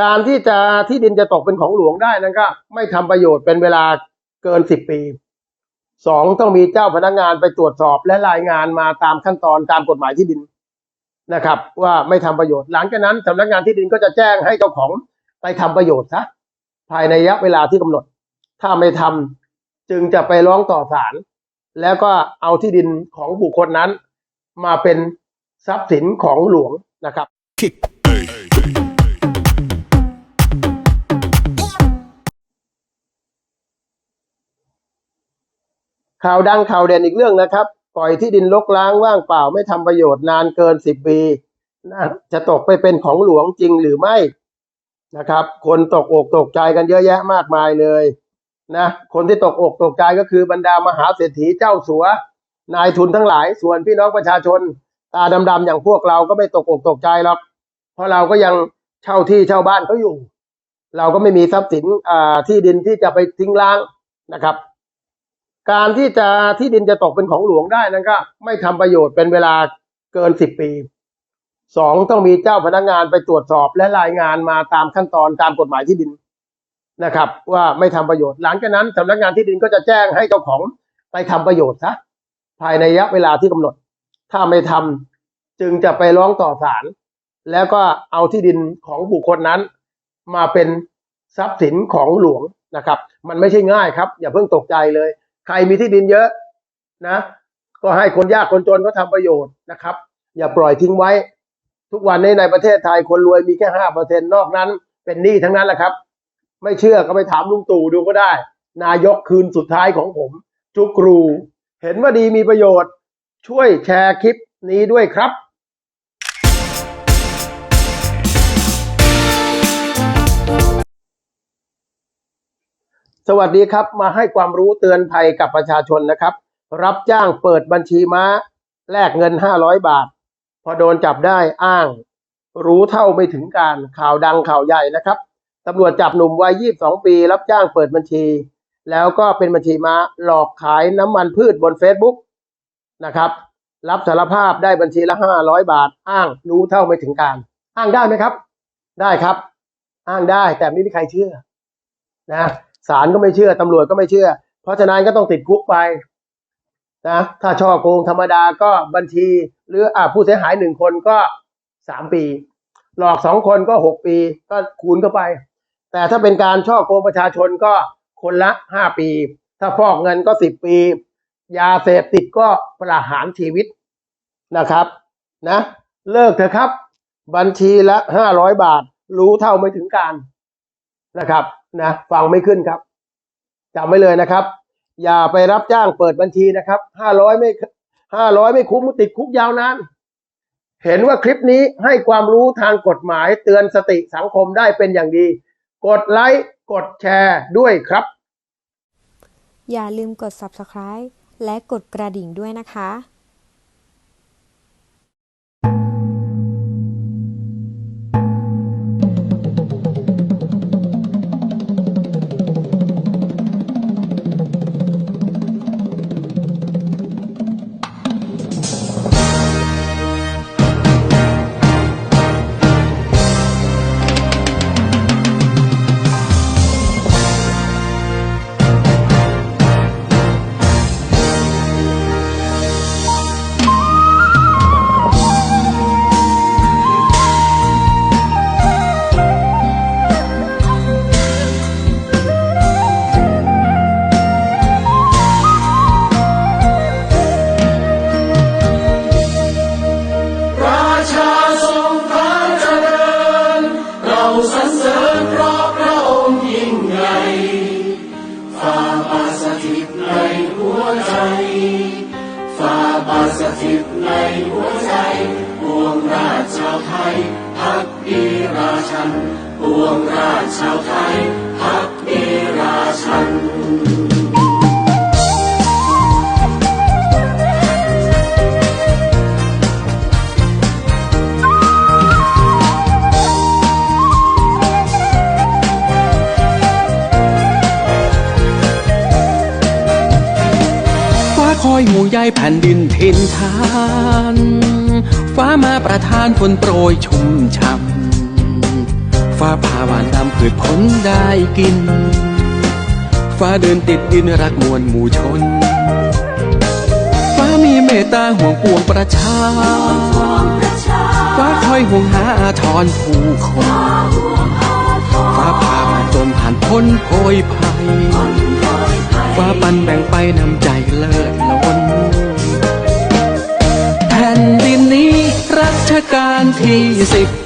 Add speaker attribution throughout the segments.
Speaker 1: การที่จะที่ดินจะตกเป็นของหลวงได้นั้นก็ไม่ทำประโยชน์เป็นเวลาเกินสิบปีสองต้องมีเจ้าพนักงานไปตรวจสอบและรายงานมาตามขั้นตอนตามกฎหมายที่ดินนะครับ ว่าไม่ทำประโยชน์หลังจากนั้นสำนักงานที่ดินก็จะแจ้งให้เจ้าของไปทำประโยชน์ซะภายในระยะเวลาที่กำหนด ถ้าไม่ทำจึงจะไปร้องต่อศาลแล้วก็เอาที่ดินของบุคคลนั้น มาเป็นทรัพย์สินของหลวงนะครับ ข่าวดังข่าวเด่นอีกเรื่องนะครับปล่อยที่ดินรกร้างว่างเปล่าไม่ทำประโยชน์นานเกินสิบปีน่าจะตกไปเป็นของหลวงจริงหรือไม่นะครับ คนตกอกตกใจกันเยอะแยะมากมายเลยนะคนที่ตกอกตกใจก็คือบรรดามหาเศรษฐีเจ้าสัวนายทุนทั้งหลาย ส่วนพี่น้องประชาชน ตาดำๆอย่างพวกเราก็ไม่ตกอกตกใจหรอกเพราะเราก็ยังเช่าที่เช่าบ้านเขาอยู่ เราก็ไม่มีทรัพย์สินอ่าที่ดินที่จะไปทิ้งร้างนะครับ การที่จะที่ดินจะตกเป็นของหลวงได้นั้นก็ ไม่ทำประโยชน์เป็นเวลาเกินสิบปีสองต้องมีเจ้าพนักงานไปตรวจสอบและรายงานมาตามขั้นตอนตามกฎหมายที่ดินนะครับ ว่าไม่ทำประโยชน์หลังจากนั้นสำนักงานที่ดินก็จะแจ้งให้เจ้าของไปทำประโยชน์ซะภายในระยะเวลาที่กำหนด ถ้าไม่ทำจึงจะไปร้องต่อศาลแล้วก็เอาที่ดินของบุคคลนั้น มาเป็นทรัพย์สินของหลวงนะครับ มันไม่ใช่ง่ายครับ อย่าเพิ่งตกใจเลย ใครมีที่ดินเยอะนะ ก็ให้คนยากคนจนเขาทำประโยชน์นะครับ อย่าปล่อยทิ้งไว้ ทุกวันนี้ในประเทศไทยคนรวยมีแค่ห้าเปอร์เซ็นนอกนั้น เป็นหนี้ทั้งนั้นแหละครับ ไม่เชื่อก็ไปถามลุงตู่ดูก็ได้ นายกคืนสุดท้ายของผม จุกรู เห็นว่าดีมีประโยชน์ ช่วยแชร์คลิปนี้ด้วยครับ สวัสดีครับ มาให้ความรู้เตือนภัยกับประชาชนนะครับ รับจ้างเปิดบัญชีม้า แลกเงิน 500 บาท พอโดนจับได้อ้าง รู้เท่าไม่ถึงการข่าวดังข่าวใหญ่นะครับตำรวจจับหนุ่มวัย 22 ปี รับจ้างเปิดบัญชี แล้วก็เป็นบัญชีม้าหลอกขายน้ำมันพืชบน Facebook นะครับ รับสารภาพได้บัญชีละ 500 บาท อ้างรู้เท่าไม่ถึงการ อ้างได้ไหมครับ ได้ครับ อ้างได้แต่ไม่มีใครเชื่อนะ ศาลก็ไม่เชื่อตำรวจก็ไม่เชื่อ เพราะฉะนั้นก็ต้องติดคุกไปนะถ้าช่อโกงธรรมดาก็บัญชี หรืออ่าผู้เสียหายหนึ่งคนก็สามปี หลอกสองคนก็หกปีก็คูณเข้าไป แต่ถ้าเป็นการช่อโกงประชาชนก็คนละห้าปี ถ้าฟอกเงินก็สิบปี ยาเสพติดก็ประหารชีวิตนะครับนะเลิกเถอะครับ บัญชีละห้าร้อยบาท รู้เท่าไม่ถึงการนะครับ นะฟังไม่ขึ้นครับจำไว้เลยนะครับ อย่าไปรับจ้างเปิดบัญชีนะครับห้าร้อยไม่ห้าร้อยไม่คุ้มติดคุกยาวนานเห็นว่าคลิปนี้ให้ความรู้ทางกฎหมายเตือนสติสังคมได้เป็นอย่างดี กดไลค์กดแชร์ด้วยครับ
Speaker 2: อย่าลืมกด subscribe และกดกระดิ่งด้วยนะคะ
Speaker 3: วงราชชาวไทยพักดีราชัน
Speaker 4: คอยหมู่ใยแผ่นดินทินทาน ฟ้ามาประทานฝนโปรยชุ่มช่ำ ฟ้าผ่าหวานดำพืชผลได้กิน ฟ้าเดินติดดินรักมวลหมู่ชน ฟ้ามีเมตตาห่วงปวงประชา ฟ้าคอยห่วงหาอาทรผู้คน ฟ้าผ่ามาจนผ่านพ้นโพยภัย ฟ้าปันแบ่งไปนำใจเลิศล้นแผ่นดินนี้รัชกาลที่สิบ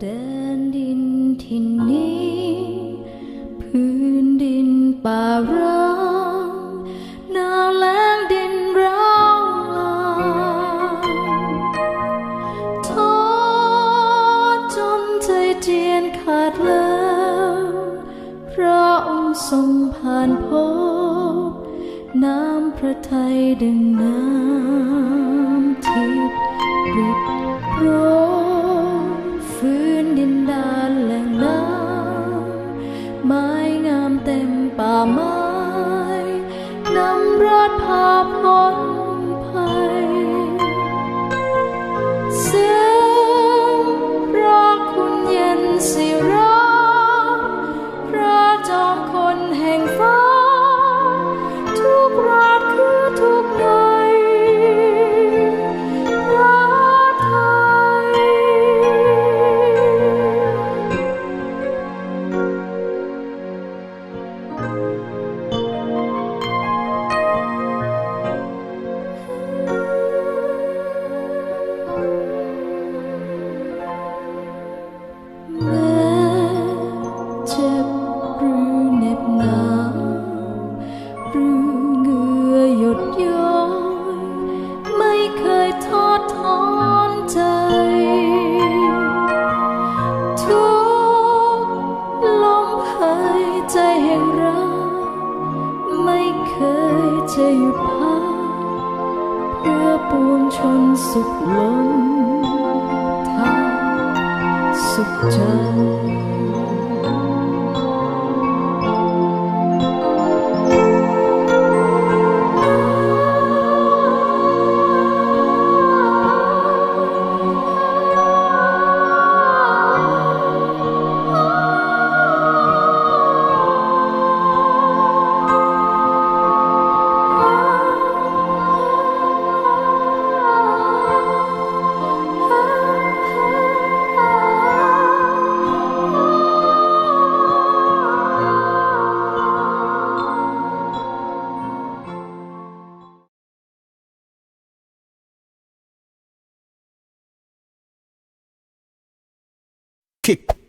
Speaker 2: แดนดินที่นี้ พื้นดินป่าร้างหนาวแล้งดินร้างลางท้อจนใจเจียนขาดแล้วพระองค์ทรงผ่านพบน้ำพระทัยดึงน้ำทิพย์ริบโร ดพาพ้นภัย จะหยุดพักเพื่อปวงชนสุขล้นทางสุขใจ
Speaker 4: kick.